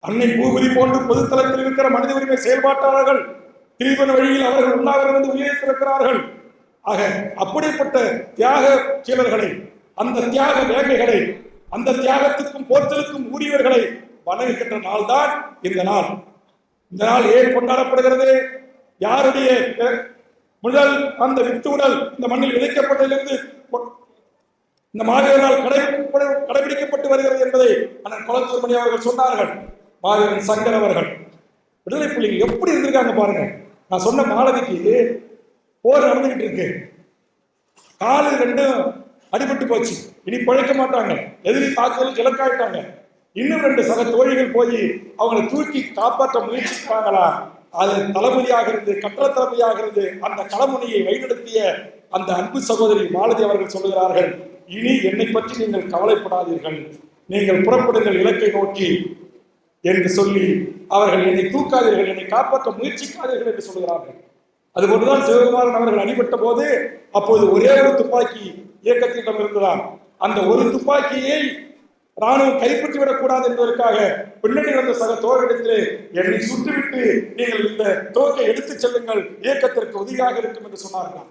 அன்னை பூபதி போன்று பொதுத்தளத்தில் இருக்கிற மனித உரிமை செயல்பாட்டாளர்கள் திலீபன் வழியில் அவர்கள் உண்ணாவிரதம் வந்து உயிரிழத்திருக்கிறார்கள் ஆக அப்படிப்பட்ட தியாக சீலர்களை அந்த தியாக வேகைகளை அந்த தியாகத்துக்கும் போற்றலுக்கும் உரியவர்களை வணங்குகின்ற நாள்தான் இந்த நாள். இந்த நாள் ஏன் கொண்டாடப்படுகிறது? யாருடைய முதல் அந்த வித்து உடல் இந்த மண்ணில் விதைக்கப்பட்டதிலிருந்து கொ- இந்த மாதிரி நாள் கடைபிடிக்கப்பட- கடைபிடிக்கப்பட்டு வருகிறது என்பதை அண்ணன் குளத்தூர் மணி அவர்கள் சொன்னார்கள். மாவீரன் சங்கர் அவர்கள். விடுதலை புலிகள் எப்படி இருந்திருக்காங்க பாருங்க. நான் சொன்ன மாலவிக்கு போர் நடந்துகிட்டு இருக்கு. காலு ரெண்டும் அடிபட்டு போச்சு. இனி பிழைக்க மாட்டாங்க. எதிரி தாக்குதலுக்கு இலக்காயிட்டாங்க. இன்னும் ரெண்டு சக தோழிகள் போய் அவங்களை தூக்கி காப்பாற்ற முயற்சிப்பாங்களா அது தளபதியாக இருந்து கட்டள தளபதியாக இருந்து அந்த களமுனையை வழிநடத்திய அந்த அன்பு சகோதரி மாலதி அவர்கள் சொல்லுகிறார்கள் இனி என்னை பற்றி நீங்கள் கவலைப்படாதீர்கள். நீங்கள் புறப்படுங்கள் இலக்கை நோக்கி. என்று சொல்லி அவர்கள் என்னை தூக்காதீர்கள் என்னை காப்பாற்ற முயற்சிக்காதீர்கள் என்று சொல்கிறார்கள் அதுபோன்றுதான் சிவகுமாரன் அவர்கள் அடிபட்ட போது அப்போது ஒரே ஒரு துப்பாக்கி இயக்கத்திடம் இருந்ததாம். அந்த ஒரு துப்பாக்கியை ராணுவம் கைப்பற்றிவிடக் கூடாது என்பதற்காக பின்னணி வந்த சக தோழரிடத்திலே என்னை சுட்டுவிட்டு நீங்கள் இந்த தோக்கை எடுத்துச் செல்லுங்கள் இயக்கத்திற்கு உதவியாக இருக்கும் என்று சொன்னார்களாம்.